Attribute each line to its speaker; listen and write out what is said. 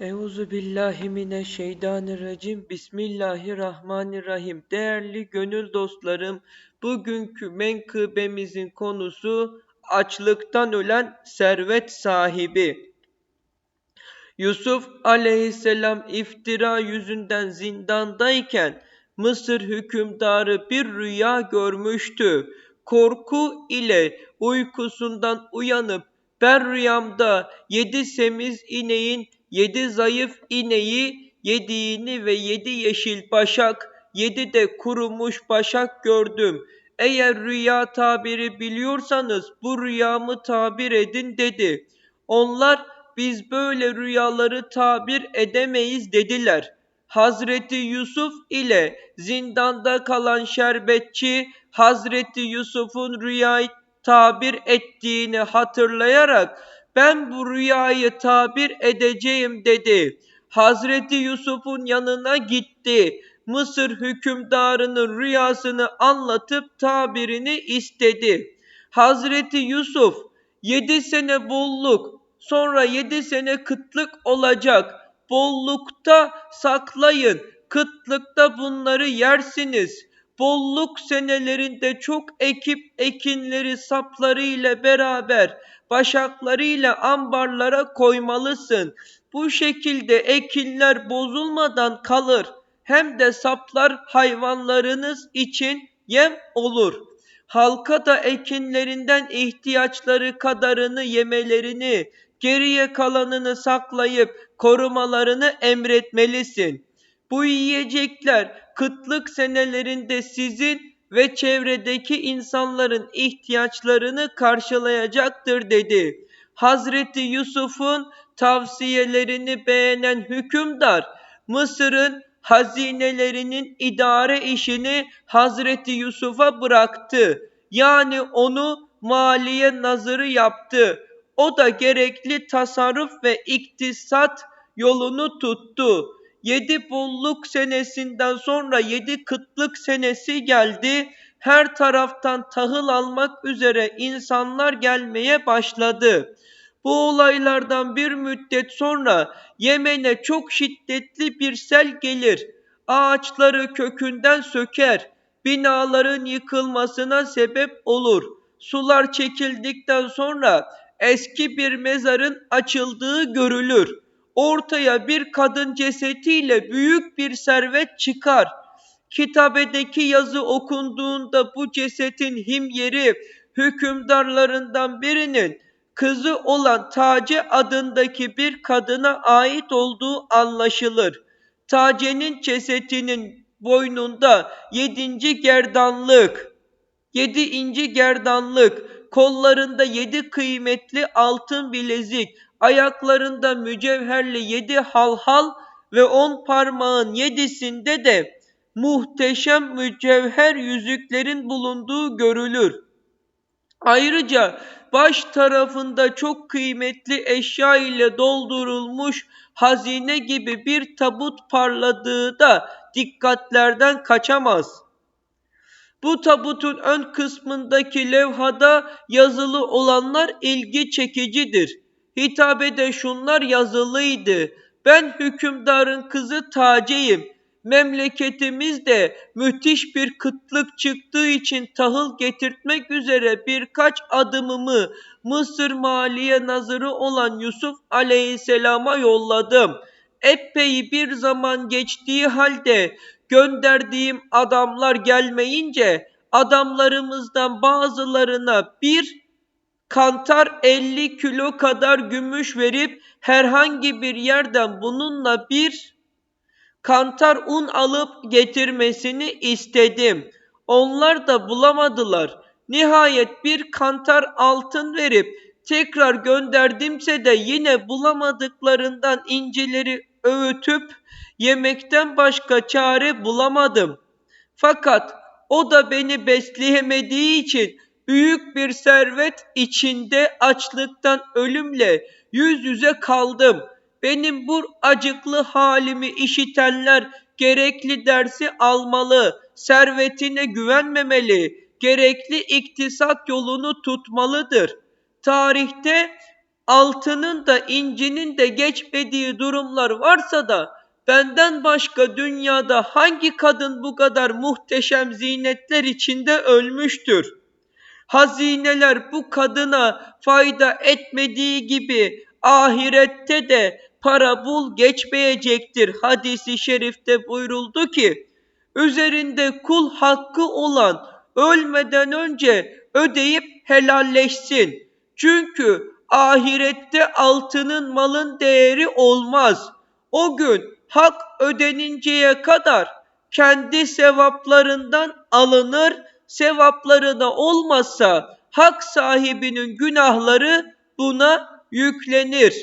Speaker 1: Euzu billahi mineşşeytanirracim. Bismillahirrahmanirrahim. Değerli gönül dostlarım, bugünkü menkıbemizin konusu açlıktan ölen servet sahibi. Yusuf aleyhisselam iftira yüzünden zindandayken Mısır hükümdarı bir rüya görmüştü. Korku ile uykusundan uyanıp ben rüyamda yedi semiz ineğin yedi zayıf ineği yediğini ve yedi yeşil başak, yedi de kurumuş başak gördüm. Eğer rüya tabiri biliyorsanız bu rüyamı tabir edin dedi. Onlar biz böyle rüyaları tabir edemeyiz dediler. Hazreti Yusuf ile zindanda kalan şerbetçi Hazreti Yusuf'un rüyayı tabir ettiğini hatırlayarak ben bu rüyayı tabir edeceğim dedi. Hazreti Yusuf'un yanına gitti. Mısır hükümdarının rüyasını anlatıp tabirini istedi. Hazreti Yusuf yedi sene bolluk sonra yedi sene kıtlık olacak. Bollukta saklayın, kıtlıkta bunları yersiniz. Bolluk senelerinde çok ekip ekinleri sapları ile beraber başaklarıyla ambarlara koymalısın. Bu şekilde ekinler bozulmadan kalır. Hem de saplar hayvanlarınız için yem olur. Halka da ekinlerinden ihtiyaçları kadarını yemelerini, geriye kalanını saklayıp korumalarını emretmelisin. Bu yiyecekler kıtlık senelerinde sizin ve çevredeki insanların ihtiyaçlarını karşılayacaktır dedi. Hazreti Yusuf'un tavsiyelerini beğenen hükümdar Mısır'ın hazinelerinin idare işini Hazreti Yusuf'a bıraktı. Yani onu maliye nazırı yaptı. O da gerekli tasarruf ve iktisat yolunu tuttu. Yedi bolluk senesinden sonra yedi kıtlık senesi geldi. Her taraftan tahıl almak üzere insanlar gelmeye başladı. Bu olaylardan bir müddet sonra Yemen'e çok şiddetli bir sel gelir. Ağaçları kökünden söker. Binaların yıkılmasına sebep olur. Sular çekildikten sonra eski bir mezarın açıldığı görülür ortaya bir kadın cesetiyle büyük bir servet çıkar. Kitabedeki yazı okunduğunda bu cesetin himyeri hükümdarlarından birinin kızı olan Tace adındaki bir kadına ait olduğu anlaşılır. Tace'nin cesetinin boynunda yedinci gerdanlık, yedi inci gerdanlık, kollarında yedi kıymetli altın bilezik, ayaklarında mücevherli yedi halhal ve on parmağın yedisinde de muhteşem mücevher yüzüklerin bulunduğu görülür. Ayrıca baş tarafında çok kıymetli eşya ile doldurulmuş hazine gibi bir tabut parladığı da dikkatlerden kaçamaz. Bu tabutun ön kısmındaki levhada yazılı olanlar ilgi çekicidir. Hitabede şunlar yazılıydı. Ben hükümdarın kızı Tace'yim. Memleketimizde müthiş bir kıtlık çıktığı için tahıl getirtmek üzere birkaç adımımı Mısır Maliye Nazırı olan Yusuf Aleyhisselam'a yolladım. Epey bir zaman geçtiği halde gönderdiğim adamlar gelmeyince adamlarımızdan bazılarına bir kantar 50 kilo kadar gümüş verip herhangi bir yerden bununla bir kantar un alıp getirmesini istedim. Onlar da bulamadılar. Nihayet bir kantar altın verip tekrar gönderdimse de yine bulamadıklarından incileri öğütüp yemekten başka çare bulamadım. Fakat o da beni besleyemediği için büyük bir servet içinde açlıktan ölümle yüz yüze kaldım. Benim bu acıklı halimi işitenler gerekli dersi almalı, servetine güvenmemeli, gerekli iktisat yolunu tutmalıdır. Tarihte altının da incinin de geçmediği durumlar varsa da benden başka dünyada hangi kadın bu kadar muhteşem zinetler içinde ölmüştür? Hazineler bu kadına fayda etmediği gibi ahirette de para bul geçmeyecektir. Hadisi şerifte buyuruldu ki üzerinde kul hakkı olan ölmeden önce ödeyip helalleşsin. Çünkü ahirette altının malın değeri olmaz. O gün hak ödeninceye kadar kendi sevaplarından alınır, sevapları da olmazsa hak sahibinin günahları buna yüklenir.